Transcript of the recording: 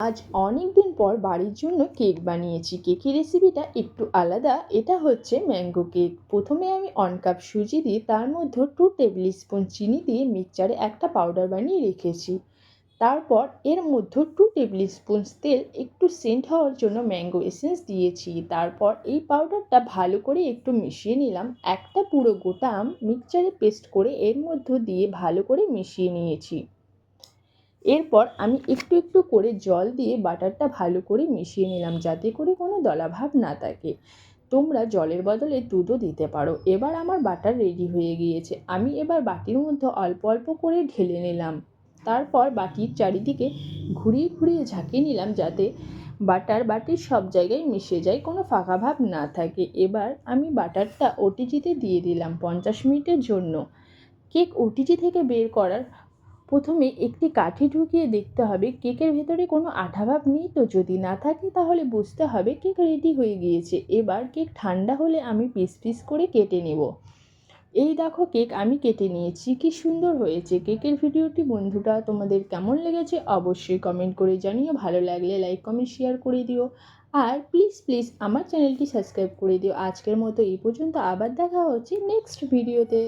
আজ অনেক দিন পর বাড়ির জন্য কেক বানিয়েছি। কেকের রেসিপিটা একটু আলাদা। এটা হচ্ছে ম্যাঙ্গো কেক প্রথমে আমি ওয়ান কাপ সুজি দিয়ে তার মধ্যে টু টেবিল স্পুন চিনি দিয়ে মিক্সচারে একটা পাউডার বানিয়ে রেখেছি। তারপর এর মধ্যে টু টেবিল স্পুন তেল একটু সেন্ট হওয়ার জন্য ম্যাঙ্গো এসেন্স দিয়েছি। তারপর এই পাউডারটা ভালো করে একটু মিশিয়ে নিলাম। একটা পুরো গোটা আম মিক্সচারে পেস্ট করে এর মধ্যে দিয়ে ভালো করে মিশিয়ে নিয়েছি। এরপর আমি একটু একটু করে জল দিয়ে বাটারটা ভালো করে মিশিয়ে নিলাম যাতে করে কোনো দলাভাব না থাকে। তোমরা জলের বদলে দুধও দিতে পারো। এবার আমার বাটার রেডি হয়ে গিয়েছে। আমি এবার বাটির মধ্যে অল্প অল্প করে ঢেলে নিলাম। তারপর বাটির চারিদিকে ঘুরিয়ে ঘুরিয়ে ঝাঁকিয়ে নিলাম যাতে বাটার বাটির সব জায়গায় মিশে যায়, কোনো ফাঁকা ভাব না থাকে। এবার আমি বাটারটা ওটিজিতে দিয়ে দিলাম পঞ্চাশ মিনিটের জন্য। কেক ওটিজি থেকে বের করার প্রথমে একটি কাঠি ঢুকিয়ে দেখতে হবে কেকের ভেতরে কোনো আঠাভাব নেই তো যদি না থাকে তাহলে বুঝতে হবে কেক রেডি হয়ে গিয়েছে। এবার কেক ঠান্ডা হলে আমি পিস পিস করে কেটে নেব। এই দেখো কেক আমি কেটে নিয়েছি, কি সুন্দর হয়েছে। কেকের ভিডিওটি বন্ধুটা তোমাদের কেমন লেগেছে অবশ্যই কমেন্ট করে জানিও। ভালো লাগলে লাইক কমেন্ট শেয়ার করে দিও। আর প্লিজ প্লিজ আমার চ্যানেলটি সাবস্ক্রাইব করে দিও। আজকের মতো এই পর্যন্ত, আবার দেখা হচ্ছে নেক্সট ভিডিওতে